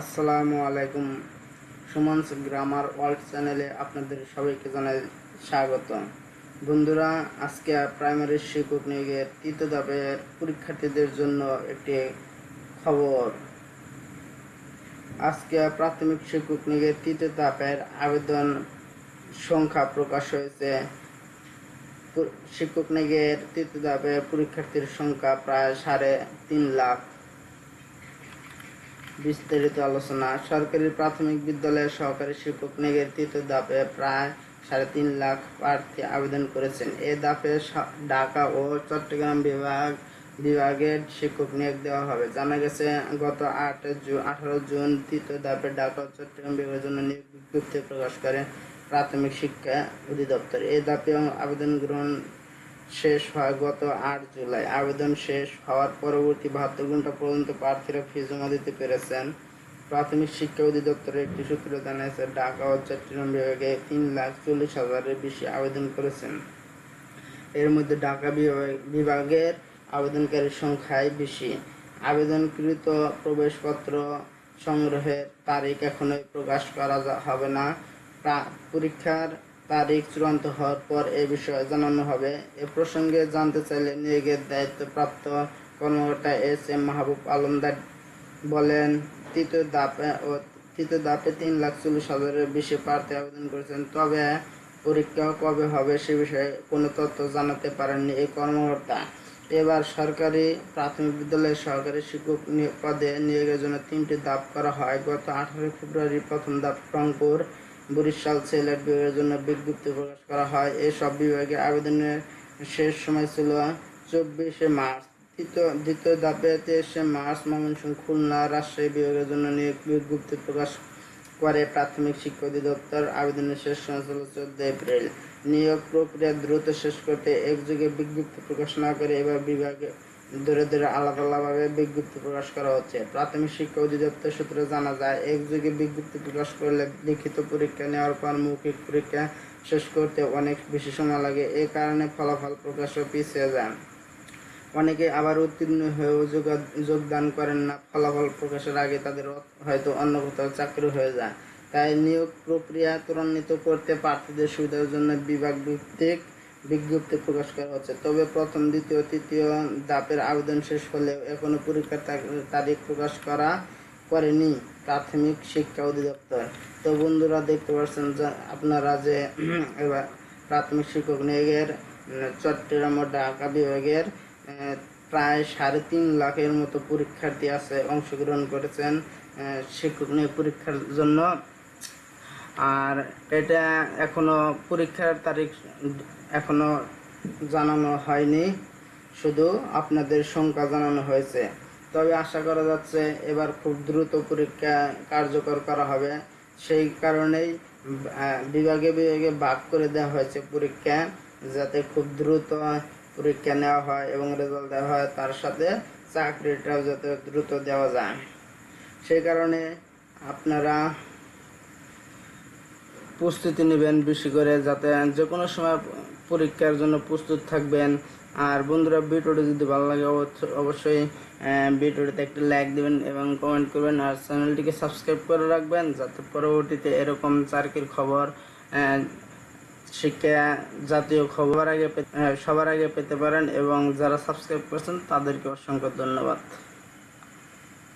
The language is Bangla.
আসসালামু আলাইকুম। সুমনস গ্রামার ওয়ার্ল্ড চ্যানেলে আপনাদের সবাইকে জানাই স্বাগত। বন্ধুরা, আজকে প্রাইমারি শিক্ষক নিয়োগের তৃতীয় ধাপের পরীক্ষার্থীদের জন্য একটি খবর। আজকে প্রাথমিক শিক্ষক নিয়োগের তৃতীয় ধাপের আবেদন সংখ্যা প্রকাশ হয়েছে। শিক্ষক নিয়োগের তৃতীয় ধাপে পরীক্ষার্থীর সংখ্যা প্রায় সাড়ে তিন লাখ। বিস্তারিত আলোচনা। সরকারি প্রাথমিক বিদ্যালয়ের সহকারী শিক্ষক নিয়োগের তৃতীয় ধাপে প্রায় সাড়ে তিন লাখ প্রার্থী আবেদন করেছেন। এ ধাপে ঢাকা ও চট্টগ্রাম বিভাগ বিভাগের শিক্ষক নিয়োগ দেওয়া হবে। জানা গেছে, গত আট জুন আঠারো জুন তৃতীয় ধাপে ঢাকা ও চট্টগ্রাম বিভাগের জন্য নিয়োগ বিজ্ঞপ্তি প্রকাশ করে প্রাথমিক শিক্ষা অধিদপ্তর। এ ধাপে আবেদন গ্রহণ শেষ হয় গত আট জুলাই। আবেদন শেষ হওয়ার পরবর্তী বাহাত্তর ঘণ্টা পর্যন্ত প্রার্থীরা ফি জমা দিতে পেরেছেন। প্রাথমিক শিক্ষা অধিদপ্তরের একটি সূত্র জানিয়েছে, ঢাকা ও চট্টগ্রাম বিভাগে তিন লাখ চল্লিশ হাজারের বেশি আবেদন করেছেন। এর মধ্যে ঢাকা বিভাগ- বিভাগের আবেদনকারীর সংখ্যাই বেশি। আবেদনকৃত প্রবেশপত্র সংগ্রহের তারিখ এখনোই প্রকাশ করা হবে না। প্রা- পরীক্ষার তারিখ চূড়ান্ত হওয়ার পর এ বিষয়ে জানানো হবে। এ প্রসঙ্গে জানতে চাইলে নিয়োগের দায়িত্বপ্রাপ্ত কর্মকর্তা এস এম মাহবুব আলমদার বলেন, তৃতীয় ধাপে ও তৃতীয় ধাপে তিন লাখ চল্লিশ হাজারের বেশি প্রার্থী আবেদন করেছেন। তবে পরীক্ষা কবে হবে সে বিষয়ে কোনো তথ্য জানাতে পারেননি এই কর্মকর্তা। এবার সরকারি প্রাথমিক বিদ্যালয়ের সহকারী শিক্ষক পদে নিয়োগের জন্য তিনটি ধাপ করা হয়। গত আঠারোই ফেব্রুয়ারি প্রথম ধাপ রংপুর বরিশাল সিলেট বিভাগের জন্য বিজ্ঞপ্তি প্রকাশ করা হয়। এসব বিভাগে আবেদনের শেষ সময় ছিল চব্বিশে মার্চ। তৃতীয় দ্বিতীয় ধাপে তেইশে মার্চ ময়মনসিংহ খুলনা রাজশাহী বিভাগের জন্য নিয়োগ বিজ্ঞপ্তি প্রকাশ করে প্রাথমিক শিক্ষা অধিদপ্তর। আবেদনের শেষ সময় ছিল চোদ্দ এপ্রিল। নিয়োগ প্রক্রিয়া দ্রুত শেষ করতে একযোগে বিজ্ঞপ্তি প্রকাশ না করে এবার বিভাগে ধরে ধরে আলাদা আলাদাভাবে বিজ্ঞপ্তি প্রকাশ করা হচ্ছে। প্রাথমিক শিক্ষা অধিদপ্তর সূত্রে জানা যায় একযোগে বিজ্ঞপ্তি প্রকাশ করলে লিখিত পরীক্ষা নেওয়ার পর মৌখিক পরীক্ষা শেষ করতে অনেক বেশি সময় লাগে। এ কারণে ফলাফল প্রকাশও পিছিয়ে যায়। অনেকে আবার উত্তীর্ণ হয়েও যোগা- যোগদান করেন না। ফলাফল প্রকাশের আগে তাদের হয়তো অন্য কোথাও চাকরি হয়ে যায়। তাই নিয়োগ প্রক্রিয়া ত্বরান্বিত করতে প্রার্থীদের সুবিধার জন্য বিভাগ ভিত্তিক বিজ্ঞপ্তি প্রকাশ করা হচ্ছে। তবে প্রথম, দ্বিতীয়, তৃতীয় ধাপের আবেদন শেষ হলেও এখনও পরীক্ষার তারিখ প্রকাশ করা করেনি প্রাথমিক শিক্ষা অধিদপ্তর। তো বন্ধুরা, দেখতে পাচ্ছেন যে আপনারা যে এবার প্রাথমিক শিক্ষক নিয়োগের চট্টগ্রাম ও ঢাকা বিভাগের প্রায় সাড়ে তিন লাখের মতো পরীক্ষার্থী আছে অংশগ্রহণ করেছেন শিক্ষক নিয়োগ পরীক্ষার জন্য। আর এটা এখনও পরীক্ষার তারিখ এখনও জানানো হয়নি, শুধু আপনাদের সংখ্যা জানানো হয়েছে। তবে আশা করা যাচ্ছে এবার খুব দ্রুত পরীক্ষা কার্যকর করা হবে। সেই কারণেই বিভাগে বিভাগে ভাগ করে দেওয়া হয়েছে পরীক্ষা, যাতে খুব দ্রুত পরীক্ষা নেওয়া হয় এবং রেজাল্ট দেওয়া হয়, তার সাথে চাকরিটাও যাতে দ্রুত দেওয়া যায়। সেই কারণে আপনারা প্রস্তুতি নেবেন বেশি করে যাতে যে কোনো সময় পরীক্ষার জন্য প্রস্তুত থাকবেন। আর বন্ধুরা, ভিডিওটি যদি ভালো লাগে অবশ্য- অবশ্যই ভিডিওটিতে একটি লাইক দিবেন এবং কমেন্ট করবেন। আর চ্যানেলটিকে সাবস্ক্রাইব করে রাখবেন, যাতে পরবর্তীতে এরকম চাকরির খবর শিক্ষা জাতীয় খবর আগে সবার আগে পেতে পারেন এবং যারা সাবস্ক্রাইব করছেন, তাদেরকে অসংখ্য ধন্যবাদ।